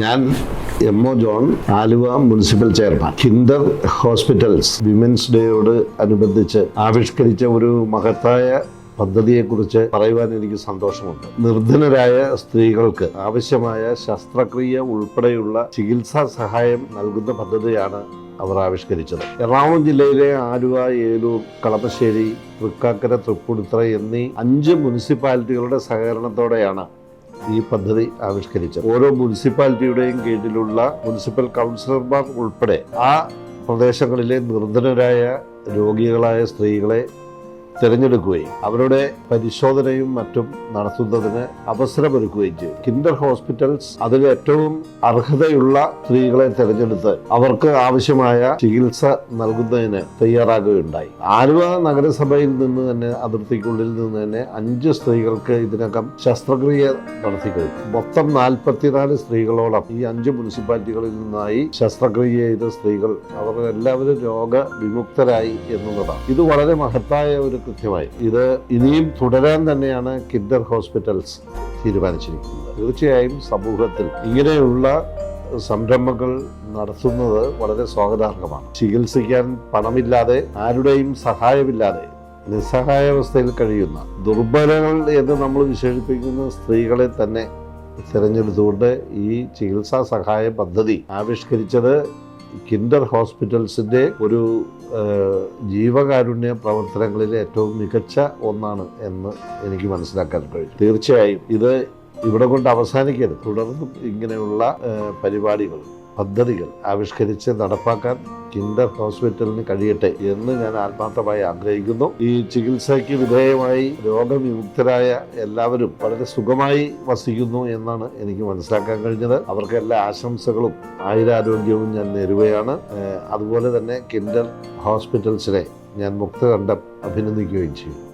ഞാൻ M O John Aluva municipal chairman. Kinder hospitals women's ഡേയോട് അനുബന്ധിച്ച് ആവിഷ്കരിച്ച ഒരു മഹത്തായ പദ്ധതിയെക്കുറിച്ച് പറയുവാൻ എനിക്ക് സന്തോഷമുണ്ട്. നിർധനരായ സ്ത്രീകൾക്ക് ആവശ്യമായ ശസ്ത്രക്രിയ ഉൾപ്പെടെയുള്ള ചികിത്സാ സഹായം നൽകുന്ന പദ്ധതിയാണ് അവർ ആവിഷ്കരിച്ചത്. എറണാകുളം ജില്ലയിലെ ആലുവ ഏലൂർ കളമശ്ശേരി തൃക്കാക്കര തൃപ്പൂണിത്തുറ എന്നീ അഞ്ച് മുനിസിപ്പാലിറ്റികളുടെ സഹകരണത്തോടെയാണ് ഈ പദ്ധതി ആവിഷ്കരിച്ചത്. ഓരോ മുനിസിപ്പാലിറ്റിയുടെയും കീഴിലുള്ള മുനിസിപ്പൽ കൗൺസിലർമാർ ഉൾപ്പെടെ ആ പ്രദേശങ്ങളിലെ നിർധനരായ രോഗികളായ സ്ത്രീകളെ തിരഞ്ഞെടുക്കുകയും അവരുടെ പരിശോധനയും മറ്റും നടത്തുന്നതിന് അവസരമൊരുക്കുകയും ചെയ്തു. കിൻഡർ ഹോസ്പിറ്റൽസ് അതിൽ ഏറ്റവും അർഹതയുള്ള സ്ത്രീകളെ തിരഞ്ഞെടുത്ത് അവർക്ക് ആവശ്യമായ ചികിത്സ നൽകുന്നതിന് തയ്യാറാകുകയുണ്ടായി. ആലുവ നഗരസഭയിൽ നിന്ന് തന്നെ അതിർത്തിക്കുള്ളിൽ നിന്ന് തന്നെ അഞ്ച് സ്ത്രീകൾക്ക് ഇതിനകം ശസ്ത്രക്രിയ നടത്തി കഴിഞ്ഞു. മൊത്തം നാൽപ്പത്തിനാല് സ്ത്രീകളോളം ഈ അഞ്ച് മുനിസിപ്പാലിറ്റികളിൽ നിന്നായി ശസ്ത്രക്രിയ ചെയ്ത സ്ത്രീകൾ അവർ എല്ലാവരും രോഗവിമുക്തരായി എന്നുള്ളതാണ്. ഇത് വളരെ മഹത്തായ ഒരു കൃത്യമായി. ഇത് ഇനിയും തുടരാൻ തന്നെയാണ് കിൻഡർ ഹോസ്പിറ്റൽസ് തീരുമാനിച്ചിരിക്കുന്നത്. തീർച്ചയായും സമൂഹത്തിൽ ഇങ്ങനെയുള്ള സംരംഭങ്ങൾ നടത്തുന്നത് വളരെ സ്വാഗതാർഹമാണ്. ചികിത്സിക്കാൻ പണമില്ലാതെ ആരുടെയും സഹായമില്ലാതെ നിസ്സഹായാവസ്ഥയിൽ കഴിയുന്ന ദുർബലങ്ങൾ എന്ന് നമ്മൾ വിശേഷിപ്പിക്കുന്ന സ്ത്രീകളെ തന്നെ തിരഞ്ഞെടുത്തുകൊണ്ട് ഈ ചികിത്സാ സഹായ പദ്ധതി ആവിഷ്കരിച്ചത് കിൻഡർ ഹോസ്പിറ്റൽസിന്റെ ഒരു ജീവകാരുണ്യ പ്രവർത്തനങ്ങളിലെ ഏറ്റവും മികച്ച ഒന്നാണ് എന്ന് എനിക്ക് മനസ്സിലാക്കാൻ കഴിയും തീർച്ചയായും ഇത് ഇവിടെ കൊണ്ട് അവസാനിക്കരുത്. തുടർന്നും ഇങ്ങനെയുള്ള പരിപാടികൾ പദ്ധതികൾ ആവിഷ്കരിച്ച് നടപ്പാക്കാൻ കിൻഡർ ഹോസ്പിറ്റലിന് കഴിയട്ടെ എന്ന് ഞാൻ ആത്മാർത്ഥമായി ആഗ്രഹിക്കുന്നു. ഈ ചികിത്സയ്ക്ക് വിധേയമായി രോഗവിമുക്തരായ എല്ലാവരും വളരെ സുഖമായി വസിക്കുന്നു എന്നാണ് എനിക്ക് മനസ്സിലാക്കാൻ കഴിഞ്ഞത്. അവർക്ക് എല്ലാ ആശംസകളും ആയുരാരോഗ്യവും ഞാൻ നേരുകയാണ്. അതുപോലെ തന്നെ കിൻഡർ ഹോസ്പിറ്റൽസിനെ ഞാൻ മുക്തകണ്ഠം അഭിനന്ദിക്കുകയും ചെയ്യും.